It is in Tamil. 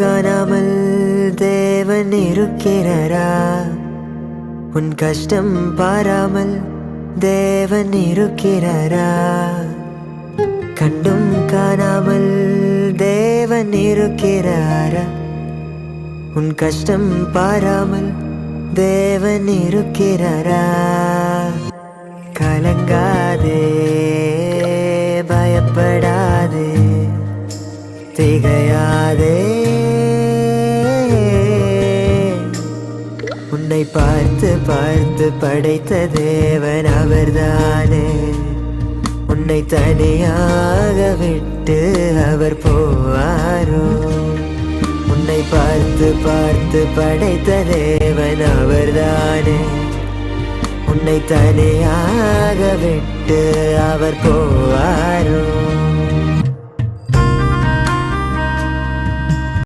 காணாமல் தேவன் இருக்கிறாரா? உன் கஷ்டம் பாராமல் தேவன் இருக்கிறாரா? கண்டும் காணாமல் தேவன் இருக்கிறாரா? உன் கஷ்டம் பாராமல் தேவன் இருக்கிறாரா? கலங்காதே பயப்படாதே திகையாதே. உன்னை பார்த்து பார்த்து படைத்த தேவன் அவர்தானே. உன்னை தனியாக விட்டு அவர் போவாரோ? உன்னை பார்த்து பார்த்து படைத்த தேவன் அவர்தானே. உன்னை தனியாக விட்டு அவர் போவாரோ?